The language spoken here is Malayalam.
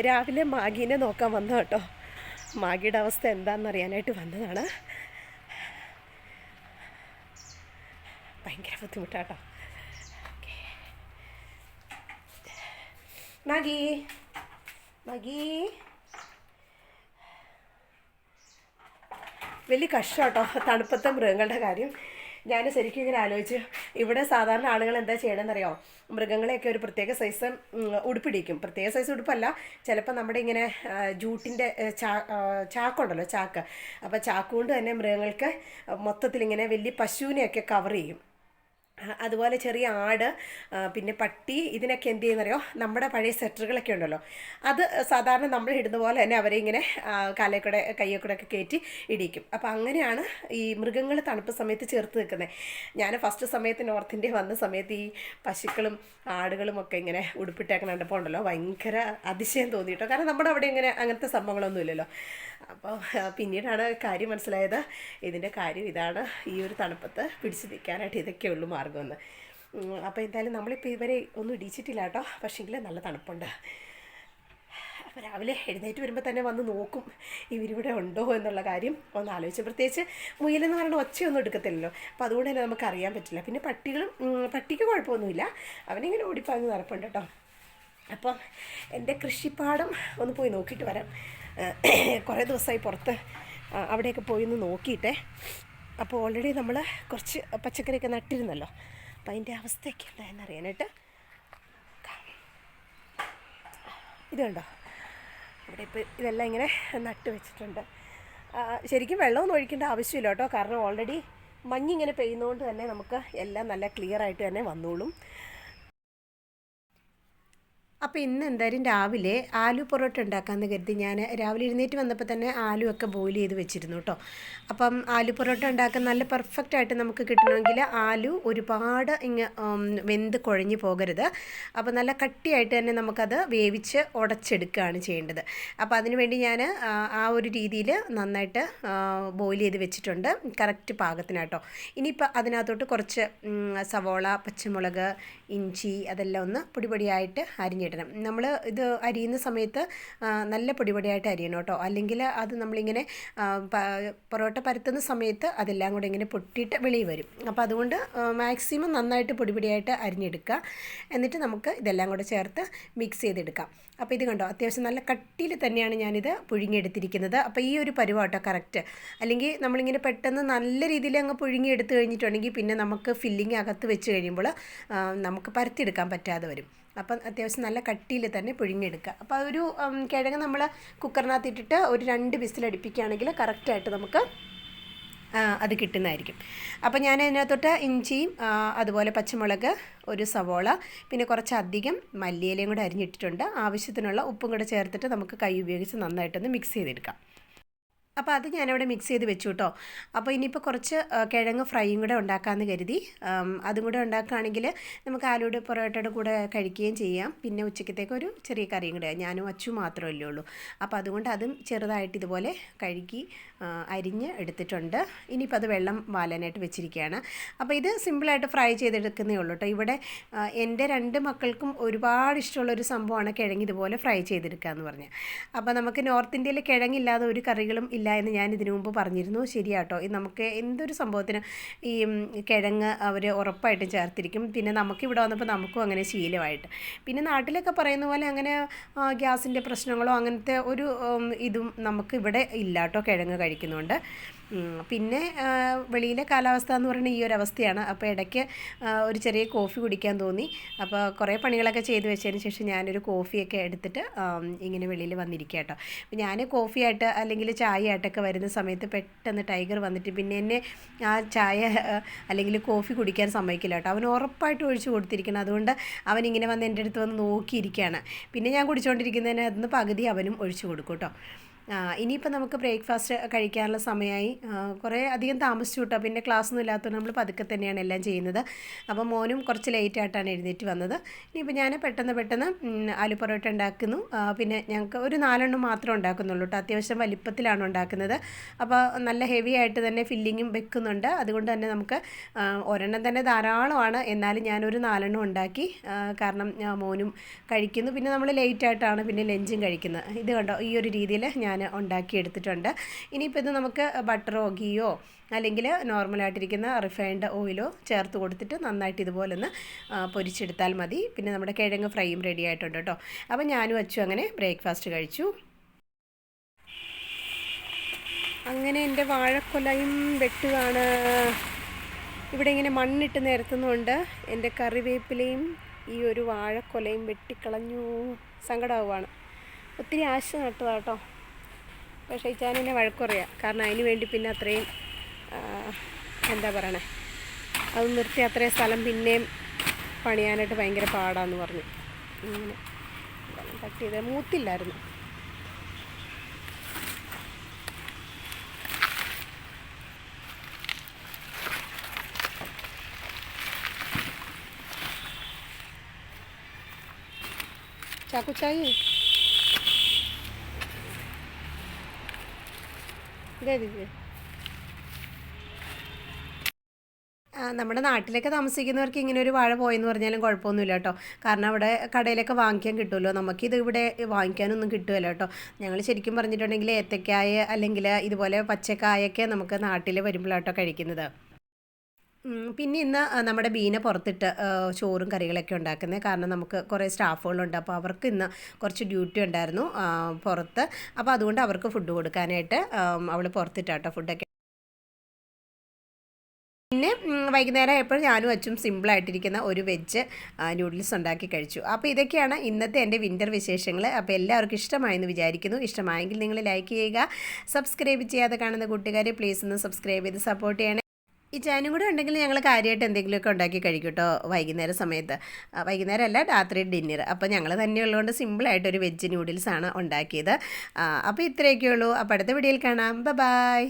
രാവിലെ മാഗീനെ നോക്കാൻ വന്ന കേട്ടോ. മാഗിയുടെ അവസ്ഥ എന്താണെന്ന് അറിയാനായിട്ട് വന്നതാണ്. ഭയങ്കര ബുദ്ധിമുട്ടാട്ടോ. മാഗി. മാഗി. വലിയ കഷ്ടം കേട്ടോ തണുപ്പത്തെ മൃഗങ്ങളുടെ കാര്യം. ഞാൻ ശരിക്കും ഇങ്ങനെ ആലോചിച്ച് ഇവിടെ സാധാരണ ആളുകൾ എന്താ ചെയ്യണമെന്നറിയോ മൃഗങ്ങളെയൊക്കെ ഒരു പ്രത്യേക സൈസ് ഉടുപ്പിടിക്കും. പ്രത്യേക സൈസ് ഉടുപ്പല്ല ചിലപ്പോൾ നമ്മുടെ ഇങ്ങനെ ജൂട്ടിന്റെ ചാ ചാക്കുണ്ടല്ലോ ചാക്ക്. അപ്പോൾ ചാക്ക് കൊണ്ട് തന്നെ മൃഗങ്ങൾക്ക് മൊത്തത്തിൽ ഇങ്ങനെ വലിയ പശുവിനെയൊക്കെ കവർ ചെയ്യും. അതുപോലെ ചെറിയ ആട് പിന്നെ പട്ടി ഇതിനൊക്കെ എന്ത് ചെയ്യുന്നറിയോ? നമ്മുടെ പഴയ സെറ്ററുകളൊക്കെ ഉണ്ടല്ലോ. അത് സാധാരണ നമ്മൾ ഇടുന്ന പോലെ തന്നെ അവരെ ഇങ്ങനെ കാലേ കൂടെ കയ്യെ കൂടെ ഒക്കെ കയറ്റി ഇടിക്കും അപ്പോൾ അങ്ങനെയാണ് ഈ മൃഗങ്ങൾ തണുപ്പ് സമയത്ത് ചേർത്ത് നിൽക്കുന്നത് ഞാൻ ഫസ്റ്റ് സമയത്ത് നോർത്ത് ഇന്ത്യ വന്ന സമയത്ത് ഈ പശുക്കളും ആടുകളും ഒക്കെ ഇങ്ങനെ ഉടുപ്പിട്ടേക്കണ കണ്ടപ്പോൾ ഉണ്ടല്ലോ ഭയങ്കര അതിശയം തോന്നിയിട്ടോ. കാരണം നമ്മുടെ അവിടെ ഇങ്ങനെ അങ്ങനത്തെ സംഭവങ്ങളൊന്നും ഇല്ലല്ലോ. അപ്പോൾ പിന്നീടാണ് കാര്യം മനസ്സിലായത്. ഇതിന്റെ കാര്യം ഇതാണ് ഈ ഒരു തണുപ്പത്ത് പിടിച്ചു നിൽക്കാനായിട്ട് ഇതൊക്കെ ഉള്ളൂ മാർഗമെന്ന് ഉം, അപ്പോൾ എന്തായാലും നമ്മളിപ്പോൾ ഇവരെ ഒന്നും ഇടിച്ചിട്ടില്ല കേട്ടോ. പക്ഷേങ്കിൽ നല്ല തണുപ്പുണ്ട്. അപ്പോൾ രാവിലെ എഴുന്നേറ്റ് വരുമ്പോൾ തന്നെ വന്ന് നോക്കും ഇവരിവിടെ ഉണ്ടോ എന്നുള്ള കാര്യം ഒന്ന് ആലോചിച്ച്. പ്രത്യേകിച്ച് മുയലെന്ന് പറയുന്ന ഒച്ചയൊന്നും എടുക്കത്തില്ലല്ലോ. അപ്പോൾ അതുകൊണ്ട് തന്നെ നമുക്ക് അറിയാൻ പറ്റില്ല. പിന്നെ പട്ടികളും പട്ടിക്ക് കുഴപ്പമൊന്നുമില്ല. അവനിങ്ങനെ ഓടിപ്പാങ്ങ് നടപ്പുണ്ട് കേട്ടോ. അപ്പം എന്റെ കൃഷിപ്പാടം ഒന്ന് പോയി നോക്കിയിട്ട് വരാം. കുറേ ദിവസമായി പുറത്ത് അവിടെയൊക്കെ പോയി ഒന്ന് നോക്കിയിട്ടേ. അപ്പോൾ ഓൾറെഡി നമ്മൾ കുറച്ച് പച്ചക്കറിയൊക്കെ നട്ടിരുന്നല്ലോ. അപ്പം അതിന്റെ അവസ്ഥയൊക്കെ എന്തായെന്ന് അറിയാനായിട്ട് കണ്ടോ? ഇവിടെ ഇപ്പോൾ ഇതെല്ലാം ഇങ്ങനെ നട്ട് വെച്ചിട്ടുണ്ട്. ശരിക്കും വെള്ളമൊന്നും ഒഴിക്കേണ്ട ആവശ്യമില്ല കേട്ടോ. കാരണം ഓൾറെഡി മഞ്ഞിങ്ങനെ പെയ്യുന്നതുകൊണ്ട് തന്നെ നമുക്ക് എല്ലാം നല്ല ക്ലിയർ ആയിട്ട് തന്നെ വന്നോളും. അപ്പോൾ ഇന്ന് എന്തായാലും രാവിലെ ആലു പൊറോട്ട ഉണ്ടാക്കാമെന്ന് കരുതി ഞാൻ രാവിലെ എഴുന്നേറ്റ് വന്നപ്പോൾ തന്നെ ആലു ഒക്കെ ബോയിൽ ചെയ്ത് വെച്ചിരുന്നു കേട്ടോ അപ്പം ആലു പൊറോട്ട ഉണ്ടാക്കാൻ നല്ല പെർഫെക്റ്റ് ആയിട്ട് നമുക്ക് കിട്ടണമെങ്കിൽ ആലു ഒരുപാട് ഇങ്ങ് വെന്ത് കുഴഞ്ഞു പോകരുത്. അപ്പോൾ നല്ല കട്ടിയായിട്ട് തന്നെ നമുക്കത് വേവിച്ച് ഉടച്ചെടുക്കുകയാണ് ചെയ്യേണ്ടത്. അപ്പോൾ അതിന് വേണ്ടി ഞാൻ ആ ഒരു രീതിയിൽ നന്നായിട്ട് ബോയിൽ ചെയ്ത് വെച്ചിട്ടുണ്ട്. കറക്റ്റ് പാകത്തിനാട്ടോ. ഇനിയിപ്പോൾ അതിനകത്തോട്ട് കുറച്ച് സവോള പച്ചമുളക് ഇഞ്ചി അതെല്ലാം ഒന്ന് പൊടിപൊടിയായിട്ട് അരിഞ്ഞിടണം. നമ്മൾ ഇത് അരിയുന്ന സമയത്ത് നല്ല പൊടിപൊടിയായിട്ട് അരിയണം കേട്ടോ. അല്ലെങ്കിൽ അത് നമ്മളിങ്ങനെ പൊറോട്ട പരത്തുന്ന സമയത്ത് അതെല്ലാം കൂടെ ഇങ്ങനെ പൊട്ടിയിട്ട് വെളിയിൽ വരും. അപ്പോൾ അതുകൊണ്ട് മാക്സിമം നന്നായിട്ട് പൊടിപൊടിയായിട്ട് അരിഞ്ഞെടുക്കുക. എന്നിട്ട് നമുക്ക് ഇതെല്ലാം കൂടെ ചേർത്ത് മിക്സ് ചെയ്തെടുക്കാം. അപ്പോൾ ഇത് കണ്ടോ? അത്യാവശ്യം നല്ല കട്ടിയിൽ തന്നെയാണ് ഞാനിത് പുഴുങ്ങിയെടുത്തിരിക്കുന്നത്. അപ്പോൾ ഈ ഒരു പരുവാട്ടോ കറക്റ്റ്. അല്ലെങ്കിൽ നമ്മളിങ്ങനെ പെട്ടെന്ന് നല്ല രീതിയിൽ അങ്ങ് പുഴുങ്ങിയെടുത്ത് കഴിഞ്ഞിട്ടുണ്ടെങ്കിൽ പിന്നെ നമുക്ക് ഫില്ലിങ് അകത്ത് വെച്ച് കഴിയുമ്പോൾ നമുക്ക് പരത്തിയെടുക്കാൻ പറ്റാതെ വരും. അപ്പം അത്യാവശ്യം നല്ല കട്ടിയിൽ തന്നെ പുഴുങ്ങിയെടുക്കുക. അപ്പോൾ ഒരു കിഴങ്ങ് നമ്മൾ കുക്കറിനകത്ത് ഇട്ടിട്ട് ഒരു രണ്ട് വിസിലടിപ്പിക്കുകയാണെങ്കിൽ കറക്റ്റായിട്ട് നമുക്ക് അത് കിട്ടുന്നതായിരിക്കും. അപ്പോൾ ഞാൻ അതിനകത്തോട്ട് ഇഞ്ചിയും അതുപോലെ പച്ചമുളക് ഒരു സവോള പിന്നെ കുറച്ചധികം മല്ലിയിലയും കൂടെ അരിഞ്ഞിട്ടിട്ടുണ്ട്. ആവശ്യത്തിനുള്ള ഉപ്പും കൂടെ ചേർത്തിട്ട് നമുക്ക് കൈ ഉപയോഗിച്ച് നന്നായിട്ടൊന്ന് മിക്സ് ചെയ്തെടുക്കാം. അപ്പോൾ അത് ഞാനിവിടെ മിക്സ് ചെയ്ത് വെച്ചു കേട്ടോ അപ്പോൾ ഇനിയിപ്പോൾ കുറച്ച് കിഴങ്ങ് ഫ്രൈയും കൂടെ ഉണ്ടാക്കാമെന്ന് കരുതി. അതും കൂടെ ഉണ്ടാക്കുകയാണെങ്കിൽ നമുക്ക് ആലൂടെ പൊറോട്ടയുടെ കൂടെ കഴിക്കുകയും ചെയ്യാം. പിന്നെ ഉച്ചക്കത്തേക്ക് ഒരു ചെറിയ കറിയും കൂടെ. ഞാനും അച്ചു മാത്രമല്ലേ ഉള്ളൂ അപ്പോൾ അതുകൊണ്ട് അതും ചെറുതായിട്ട് ഇതുപോലെ കഴുകി അരിഞ്ഞ് എടുത്തിട്ടുണ്ട്. ഇനിയിപ്പോൾ അത് വെള്ളം വാലാനായിട്ട് വെച്ചിരിക്കുകയാണ്. അപ്പോൾ ഇത് സിമ്പിളായിട്ട് ഫ്രൈ ചെയ്തെടുക്കുന്നേ ഉള്ളൂ കേട്ടോ ഇവിടെ എന്റെ രണ്ട് മക്കൾക്കും ഒരുപാട് ഇഷ്ടമുള്ളൊരു സംഭവമാണ് കിഴങ്ങ് ഇതുപോലെ ഫ്രൈ ചെയ്തെടുക്കുക എന്ന് പറഞ്ഞാൽ അപ്പോൾ നമുക്ക് നോർത്ത് ഇന്ത്യയിൽ കിഴങ്ങില്ലാതെ ഒരു കറികളും ഇല്ല എന്ന് ഞാൻ ഇതിനു മുമ്പ് പറഞ്ഞിരുന്നു. ശരിയാട്ടോ. നമുക്ക് എന്തൊരു സംഭവത്തിന് ഈ കിഴങ്ങ് അവർ ഉറപ്പായിട്ടും ചേർത്തിരിക്കും. പിന്നെ നമുക്ക് ഇവിടെ വന്നപ്പോൾ നമുക്കും അങ്ങനെ ശീലമായിട്ട്. പിന്നെ നാട്ടിലൊക്കെ പറയുന്ന പോലെ അങ്ങനെ ഗ്യാസിന്റെ പ്രശ്നങ്ങളോ അങ്ങനത്തെ ഒരു ഇതും നമുക്ക് ഇവിടെ ഇല്ല കേട്ടോ കിഴങ്ങ് കഴിക്കുന്നുണ്ട്. പിന്നെ വെളിയിലെ കാലാവസ്ഥ എന്ന് പറയുന്നത് ഈ ഒരു അവസ്ഥയാണ്. അപ്പോൾ ഇടയ്ക്ക് ഒരു ചെറിയ കോഫി കുടിക്കാൻ തോന്നി. അപ്പോൾ കുറേ പണികളൊക്കെ ചെയ്തു വെച്ചതിന് ശേഷം ഞാനൊരു കോഫിയൊക്കെ എടുത്തിട്ട് ഇങ്ങനെ വെളിയിൽ വന്നിരിക്കുക കേട്ടോ അപ്പോൾ ഞാൻ കോഫിയായിട്ട് അല്ലെങ്കിൽ ചായ ആയിട്ടൊക്കെ വരുന്ന സമയത്ത് പെട്ടെന്ന് ടൈഗർ വന്നിട്ട് പിന്നെ എന്നെ ആ ചായ അല്ലെങ്കിൽ കോഫി കുടിക്കാൻ സമ്മതിക്കില്ല കേട്ടോ അവൻ ഉറപ്പായിട്ട് ഒഴിച്ചു കൊടുത്തിരിക്കണം. അതുകൊണ്ട് അവൻ ഇങ്ങനെ വന്ന് എന്റെ അടുത്ത് വന്ന് നോക്കിയിരിക്കുകയാണ് പിന്നെ ഞാൻ കുടിച്ചുകൊണ്ടിരിക്കുന്നതിന് അതിന് പകുതി അവനും ഒഴിച്ചു കൊടുക്കും കേട്ടോ ഇനിയിപ്പോൾ നമുക്ക് ബ്രേക്ക്ഫാസ്റ്റ് കഴിക്കാനുള്ള സമയമായി കുറേ അധികം താമസിച്ചു കേട്ടോ പിന്നെ ക്ലാസ് ഒന്നും ഇല്ലാത്തതുകൊണ്ട് നമ്മൾ പതുക്കെ തന്നെയാണ് എല്ലാം ചെയ്യുന്നത്. അപ്പോൾ മോനും കുറച്ച് ലേറ്റ് ആയിട്ടാണ് എഴുന്നേറ്റ് വന്നത്. ഇനിയിപ്പോൾ ഞാൻ പെട്ടെന്ന് പെട്ടെന്ന് ആലു പൊറോട്ട ഉണ്ടാക്കുന്നു. പിന്നെ ഞങ്ങൾക്ക് ഒരു നാലെണ്ണം മാത്രമേ ഉണ്ടാക്കുന്നുള്ളൂ കേട്ടോ അത്യാവശ്യം വലിപ്പത്തിലാണ് ഉണ്ടാക്കുന്നത്. അപ്പോൾ നല്ല ഹെവി ആയിട്ട് തന്നെ ഫില്ലിങ്ങും വെക്കുന്നുണ്ട്. അതുകൊണ്ട് തന്നെ നമുക്ക് ഒരെണ്ണം തന്നെ ധാരാളമാണ്. എന്നാലും ഞാനൊരു നാലെണ്ണം ഉണ്ടാക്കി കാരണം മോനും കഴിക്കുന്നു. പിന്നെ നമ്മൾ ലേറ്റ് ആയിട്ടാണ് പിന്നെ ലഞ്ചും കഴിക്കുന്നത്. ഇത് കണ്ടോ? ഈ ഒരു രീതിയിൽ ഞാൻ ഉണ്ടാക്കി എടുത്തിട്ടുണ്ട് ഇനിയിപ്പോൾ ഇത് നമുക്ക് ബട്ടറോ ഗീയോ അല്ലെങ്കിൽ നോർമലായിട്ടിരിക്കുന്ന റിഫൈൻഡ് ഓയിലോ ചേർത്ത് കൊടുത്തിട്ട് നന്നായിട്ട് ഇതുപോലെ ഒന്ന് പൊരിച്ചെടുത്താൽ മതി. പിന്നെ നമ്മുടെ കിഴങ്ങ് ഫ്രൈയും റെഡി ആയിട്ടുണ്ട് കേട്ടോ. അപ്പോൾ ഞാനും അച്ചു അങ്ങനെ ബ്രേക്ക്ഫാസ്റ്റ് കഴിച്ചു. അങ്ങനെ എന്റെ വാഴക്കൊലയും വെട്ടുകയാണ് ഇവിടെ ഇങ്ങനെ മണ്ണിട്ട് നിരത്തുന്നുണ്ട്. എന്റെ കറിവേപ്പിലയും ഈ ഒരു വാഴക്കൊലയും വെട്ടിക്കളഞ്ഞു. സങ്കടമാവുകയാണ് ഒത്തിരി ആശ നട്ടതാ കേട്ടോ പക്ഷേ ഇച്ചാനെന്നെ വഴക്കുറയാം കാരണം അതിന് വേണ്ടി പിന്നെ അത്രയും എന്താ പറയണേ? അത് നിർത്തി അത്രയും സ്ഥലം പിന്നെയും പണിയാനായിട്ട് ഭയങ്കര പാടാന്ന് പറഞ്ഞു. ഇങ്ങനെ കട്ട് ചെയ്ത് മൂത്തില്ലായിരുന്നു. ചാക്കുച്ചായി ഇതേ ഇത് ആ, നമ്മുടെ നാട്ടിലൊക്കെ താമസിക്കുന്നവർക്ക് ഇങ്ങനെ ഒരു വാഴ പോയെന്ന് പറഞ്ഞാലും കുഴപ്പമൊന്നുമില്ല കേട്ടോ. കാരണം അവിടെ കടയിലൊക്കെ വാങ്ങിക്കാൻ കിട്ടുമല്ലോ. നമുക്കിത് ഇവിടെ വാങ്ങിക്കാനൊന്നും കിട്ടുമല്ലോ കേട്ടോ. ഞങ്ങൾ ശരിക്കും പറഞ്ഞിട്ടുണ്ടെങ്കിൽ ഏത്തക്കായ അല്ലെങ്കിൽ ഇതുപോലെ പച്ചക്കായൊക്കെ നമുക്ക് നാട്ടിൽ വരുമ്പോഴാട്ടോ കഴിക്കുന്നത്. പിന്നെ ഇന്ന് നമ്മുടെ ബീന പുറത്തിട്ട് ചോറും കറികളൊക്കെ ഉണ്ടാക്കുന്നത് കാരണം നമുക്ക് കുറേ സ്റ്റാഫുകളുണ്ട്. അപ്പോൾ അവർക്ക് ഇന്ന് കുറച്ച് ഡ്യൂട്ടി ഉണ്ടായിരുന്നു പുറത്ത്. അപ്പോൾ അതുകൊണ്ട് അവർക്ക് ഫുഡ് കൊടുക്കാനായിട്ട് അവൾ പുറത്തിട്ടാട്ടോ ഫുഡൊക്കെ പിന്നെ വൈകുന്നേരം എപ്പോഴും ഞാനും അച്ചും സിമ്പിളായിട്ടിരിക്കുന്ന ഒരു വെജ് നൂഡിൽസ് ഉണ്ടാക്കി കഴിച്ചു. അപ്പോൾ ഇതൊക്കെയാണ് ഇന്നത്തെ എന്റെ വിന്റർ വിശേഷങ്ങൾ അപ്പോൾ എല്ലാവർക്കും ഇഷ്ടമായെന്ന് വിചാരിക്കുന്നു. ഇഷ്ടമായെങ്കിൽ നിങ്ങൾ ലൈക്ക് ചെയ്യുക സബ്സ്ക്രൈബ് ചെയ്യാതെ കാണുന്ന കൂട്ടുകാരെ പ്ലീസ് ഒന്ന് സബ്സ്ക്രൈബ് ചെയ്ത് സപ്പോർട്ട് ചെയ്യണേ. ഈ ചാനും കൂടെ ഉണ്ടെങ്കിൽ ഞങ്ങൾ കാര്യമായിട്ട് എന്തെങ്കിലുമൊക്കെ ഉണ്ടാക്കി കഴിക്കും കേട്ടോ വൈകുന്നേരം സമയത്ത്. വൈകുന്നേരം അല്ല രാത്രി ഡിന്നർ. അപ്പോൾ ഞങ്ങൾ തന്നെ ഉള്ളതുകൊണ്ട് സിമ്പിളായിട്ട് ഒരു വെജ് നൂഡിൽസ് ആണ് ഉണ്ടാക്കിയത്. അപ്പോൾ ഇത്രയൊക്കെ ഉള്ളൂ. അപ്പോൾ അടുത്ത വീഡിയോയിൽ കാണാം. ബൈ